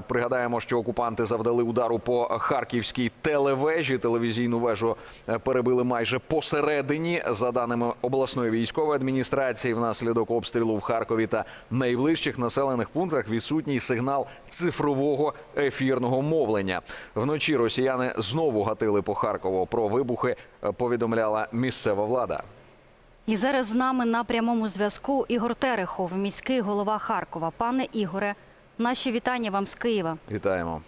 Пригадаємо, що окупанти завдали удару по харківській телевежі. Телевізійну вежу е, перебили майже посередині. За даними обласної військової адміністрації, внаслідок обстрілу в Харкові та найближчих населених пунктах відсутній сигнал цифрового ефірного мовлення. Вночі росіяни знову гатили по Харкову. Про вибухи е, повідомляла місцева влада. І зараз з нами на прямому зв'язку Ігор Терехов, міський голова Харкова. Пане Ігоре, наші вітання вам з Києва. Вітаємо.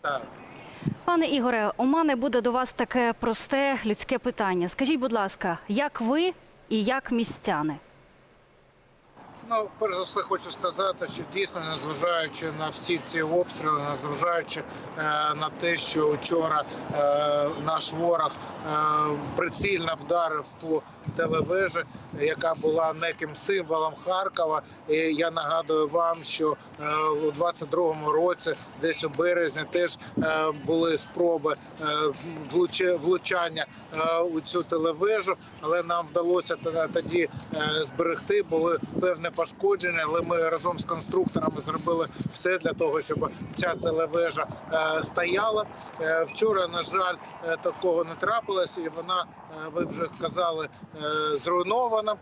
Так. Пане Ігоре, у мене буде до вас таке просте людське питання. Скажіть, будь ласка, як ви і як містяни? Ну, перш за все, хочу сказати, що дійсно, незважаючи на всі ці обстріли, незважаючи е, на те, що вчора е, наш ворог е, прицільно вдарив по телевежі, яка була неким символом Харкова. І я нагадую вам, що е, у 22-му році, десь у березні, теж е, були спроби е, влучання у цю телевежу, але нам вдалося тоді- зберегти. Були певне пошкодження, але ми разом з конструкторами зробили все для того, щоб ця телевежа стояла. Вчора, на жаль, такого не трапилось, і вона, ви вже казали, зруйнована.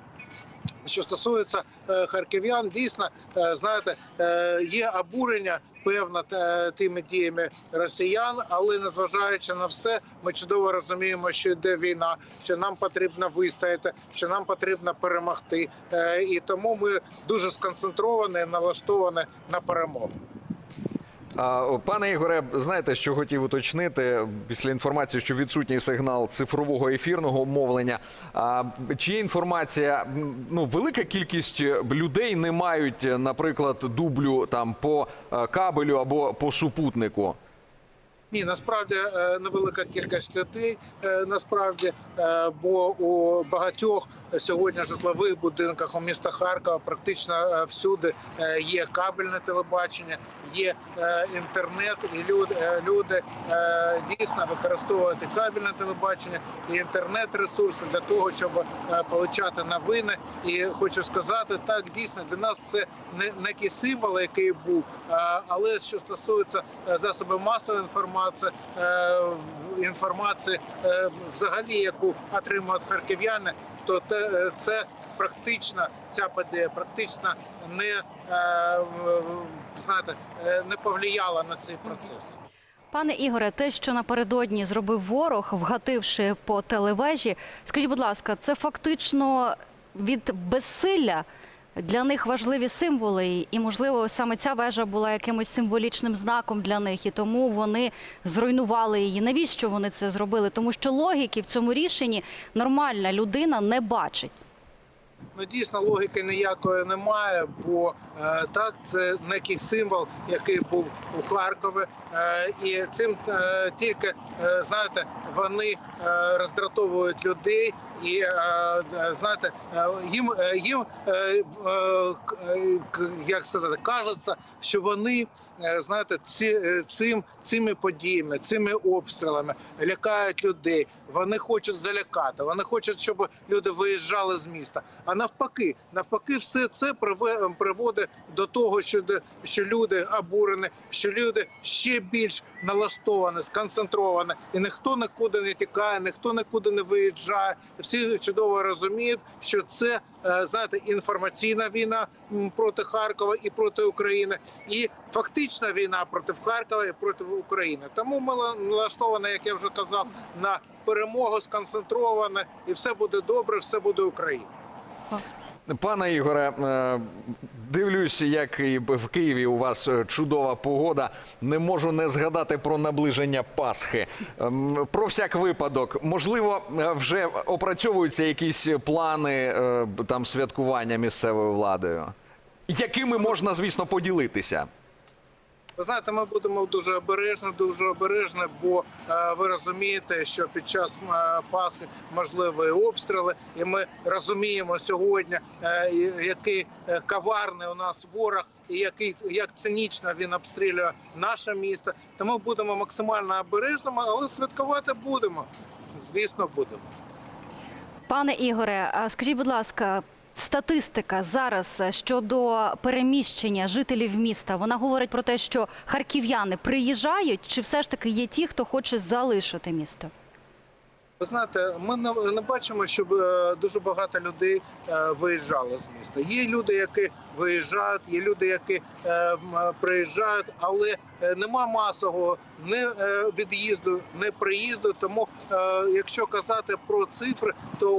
Що стосується е, харків'ян, дійсно е, знаєте, е, є обурення певно е, тими діями росіян, але незважаючи на все, ми чудово розуміємо, що йде війна, що нам потрібно вистояти, що нам потрібно перемогти, Е, і тому ми дуже сконцентровані, налаштовані на перемогу. Пане Ігоре, знаєте, що хотів уточнити після інформації, що відсутній сигнал цифрового ефірного мовлення. Чи є інформація? Ну, велика кількість людей не мають, наприклад, дублю там по е, кабелю або по супутнику. Ні, насправді е, невелика кількість людей. е, Насправді, е, бо у багатьох сьогодні житлових будинках у міста Харкова практично е, всюди е, є кабельне телебачення, є е, інтернет, і люди, люди дійсно використовують кабельне телебачення і інтернет-ресурси для того, щоб получати новини. І хочу сказати, так дійсно для нас це не некий символ, який був, але що стосується засобів масової інформації, інформації взагалі, яку отримують харків'яни, то е, це практично ця подія практично не е, знаєте, е, не повлияла на цей процес. Пане Ігоре, те, що напередодні зробив ворог, вгативши по телевежі, скажіть, будь ласка, це фактично від безсилля для них важливі символи, і можливо саме ця вежа була якимось символічним знаком для них, і тому вони зруйнували її. Навіщо вони це зробили? Тому що логіки в цьому рішенні нормальна людина не бачить. Ну дійсно логіки ніякої немає, бо е, так це некий символ, який був у Харкові, е, і цим е, тільки е, знаєте, вони е, роздратовують людей. І знаєте, їм їм як сказати, кажеться, що вони е, знаєте, ці, е, цим цими подіями, цими обстрілами лякають людей. Вони хочуть залякати, вони хочуть, щоб люди виїжджали з міста. А навпаки, навпаки, все це приводить до того, що що люди обурені, що люди ще більш налаштовані, сконцентровані, і ніхто нікуди не тікає, ніхто нікуди не виїжджає. Всі чудово розуміють, що це е, знаєте інформаційна війна проти Харкова і проти України, і фактична війна проти Харкова і проти України. Тому ми ла- налаштовані, як я вже казав, на перемогу сконцентровані, і все буде добре, все буде Україна. Пане Ігоре, дивлюся, дивлюсь, як і в Києві у вас е, чудова погода. Не можу не згадати про наближення Пасхи. Ем, Про всяк випадок, можливо, е, вже опрацьовуються якісь плани е, там святкування місцевою владою, якими можна, звісно, поділитися. Ви знаєте, ми будемо дуже обережні, дуже обережні, бо е, ви розумієте, що під час е, Пасхи можливі обстріли, і ми розуміємо сьогодні, е, який коварний у нас ворог, і який як цинічно він обстрілює наше місто. Тому будемо максимально обережними, але святкувати будемо. Звісно, будемо. Пане Ігоре, скажіть, будь ласка, статистика зараз е, щодо переміщення жителів міста, вона говорить про те, що харків'яни приїжджають, чи все ж таки є ті, хто хоче залишити місто? Ви знаєте, ми не, бачимо, щоб е, дуже багато людей е, виїжджали з міста. Є люди, які виїжджають, є люди, які приїжджають, але нема масового не е, від'їзду, не приїзду. Тому, е, якщо казати про цифри, то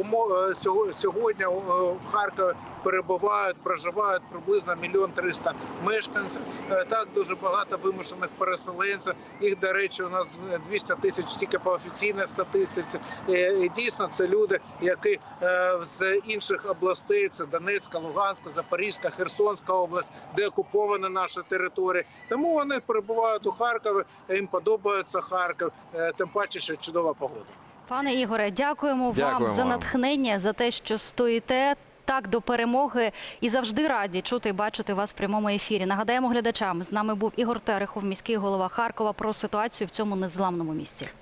е, сьогодні е, в Харкові перебувають, проживають приблизно мільйон триста мешканців. Е, Так дуже багато вимушених переселенців. Їх, до речі, у нас 200 тисяч тільки по офіційній статистиці. Е, І дійсно це люди, які е, з інших областей: це Донецька, Луганська, Запорізька, Херсонська область, де окупована наша територія. Тому вони перебувають у Харкові. Їм подобається Харків, е, тим паче, що чудова погода. Пане Ігоре, дякуємо, вам за натхнення, за те, що стоїте так до перемоги і завжди раді чути і бачити вас в прямому ефірі. Нагадаємо глядачам, з нами був Ігор Терехов, міський голова Харкова, про ситуацію в цьому незламному місті.